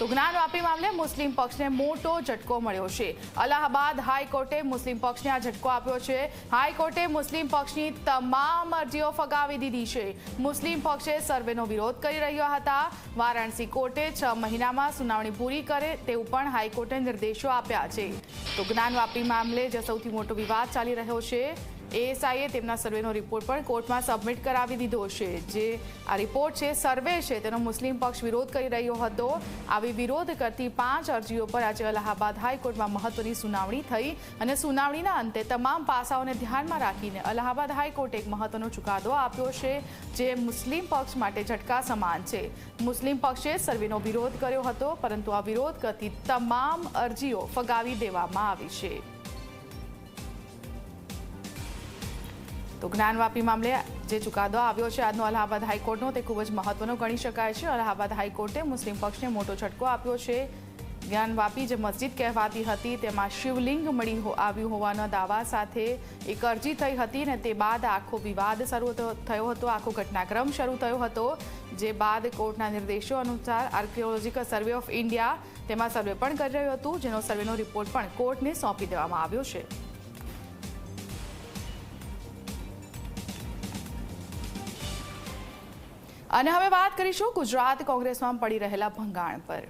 તો જ્ઞાન વાપી મામલે મુસ્લિમ પક્ષને મોટો ઝટકો મળ્યો છે. અલ્હાબાદ હાઈકોર્ટે મુસ્લિમ પક્ષને આ ઝટકો આપ્યો છે. હાઈકોર્ટે મુસ્લિમ પક્ષની તમામ અરજીઓ ફગાવી દીધી છે. મુસ્લિમ પક્ષે સર્વેનો વિરોધ કરી રહ્યા હતા. વારાણસી કોર્ટે છ મહિનામાં સુનાવણી પૂરી કરે તેવું પણ હાઈકોર્ટે નિર્દેશો આપ્યા છે. તો જ્ઞાન વાપી મામલે જે સૌથી મોટો વિવાદ ચાલી રહ્યો છે એએસઆઈએ તેમના સર્વેનો રિપોર્ટ પણ કોર્ટમાં સબમિટ કરાવી દીધો છે. જે આ રિપોર્ટ છે, સર્વે છે, તેનો મુસ્લિમ પક્ષ વિરોધ કરી રહ્યો હતો. આવી વિરોધ કરતી પાંચ અરજીઓ પર આજે અલ્હાબાદ હાઈકોર્ટમાં મહત્વની સુનાવણી થઈ અને સુનાવણીના અંતે તમામ પાસાઓને ધ્યાનમાં રાખીને અલ્હાબાદ હાઈકોર્ટે એક મહત્વનો ચુકાદો આપ્યો છે, જે મુસ્લિમ પક્ષ માટે ઝટકા સમાન છે. મુસ્લિમ પક્ષે સર્વેનો વિરોધ કર્યો હતો, પરંતુ આ વિરોધ કરતી તમામ અરજીઓ ફગાવી દેવામાં આવી છે. તો જ્ઞાનવાપી મામલે જે ચુકાદો આવ્યો છે, આજનો અલ્હાબાદ હાઈકોર્ટનો, તે ખૂબ જ મહત્વનો ગણી શકાય છે. અલ્હાબાદ હાઈકોર્ટે મુસ્લિમ પક્ષને મોટો છટકો આપ્યો છે. જ્ઞાનવાપી જે મસ્જિદ કહેવાતી હતી, તેમાં શિવલિંગ મળી આવ્યું હોવાના દાવા સાથે એક અરજી થઈ હતી ને તે બાદ આખો વિવાદ શરૂ થયો- થયો હતો. આખો ઘટનાક્રમ શરૂ થયો હતો, જે બાદ કોર્ટના નિર્દેશો અનુસાર આર્કિયોલોજીકલ સર્વે ઓફ ઇન્ડિયા તેમાં સર્વે પણ કરી રહ્યું હતું, જેનો સર્વેનો રિપોર્ટ પણ કોર્ટને સોંપી દેવામાં આવ્યો છે. અને હવે વાત કરીશું ગુજરાત કોંગ્રેસમાં પડી રહેલા ભંગાણ પર.